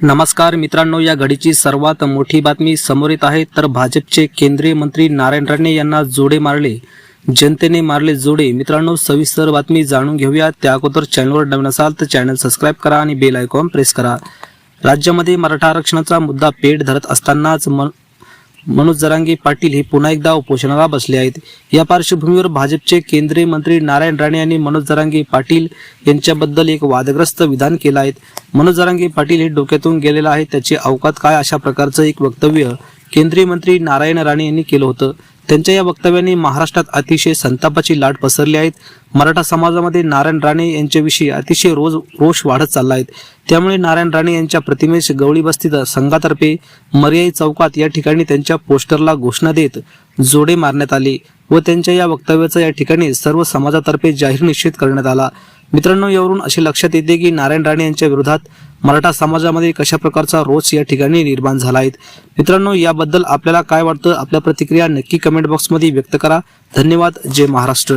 नमस्कार मित्रांनो या घडीची सर्वात मोठी बातमी समोर येत आहे. तर भाजपचे केंद्रीय मंत्री नारायण राणे यांना जोडे मारले. जनतेने मारले जोडे. मित्रांनो सविस्तर बातमी जाणून घेऊया. त्या अगोदर चॅनलवर नवीन असाल तर चॅनल सबस्क्राईब करा आणि बेल आयकॉन प्रेस करा. राज्यामध्ये मराठा आरक्षणाचा मुद्दा पेट धरत असतानाच मनोज जरांगे पाटील हे पुन्हा एकदा उपोषणाला बसले आहेत. या पार्श्वभूमीवर भाजपचे केंद्रीय मंत्री नारायण राणे यांनी मनोज जरांगे पाटील यांच्याबद्दल एक वादग्रस्त विधान केलं आहे. मनोज जरांगे पाटील हे डोक्यातून गेलेलं आहे त्याची अवकात काय अशा प्रकारचं एक वक्तव्य केंद्रीय मंत्री नारायण राणे यांनी केलं होतं? त्यांच्या या वक्तव्याने महाराष्ट्रात अतिशय संतापाची लाट पसरली आहेत मराठा समाजामध्ये नारायण राणे यांच्याविषयी अतिशय रोज रोष वाढत चालला आहे. त्यामुळे नारायण राणे यांच्या प्रतिमेस गवळी बस्तीत संघातर्फे मर्याई चौकात या ठिकाणी त्यांच्या पोस्टरला घोषणा देत जोडे मारण्यात आले व त्यांच्या या वक्तव्याचा या ठिकाणी सर्व समाजातर्फे जाहीर निषेध करण्यात आला. मित्रांनो यावरून असे लक्षात येते की नारायण राणे यांच्या विरोधात मराठा समाजामध्ये कशा प्रकारचा रोष या ठिकाणी निर्माण झाला आहे. मित्रांनो याबद्दल आपल्याला काय वाटतं? आपल्या प्रतिक्रिया नक्की कमेंट बॉक्समध्ये व्यक्त करा. धन्यवाद. जय महाराष्ट्र.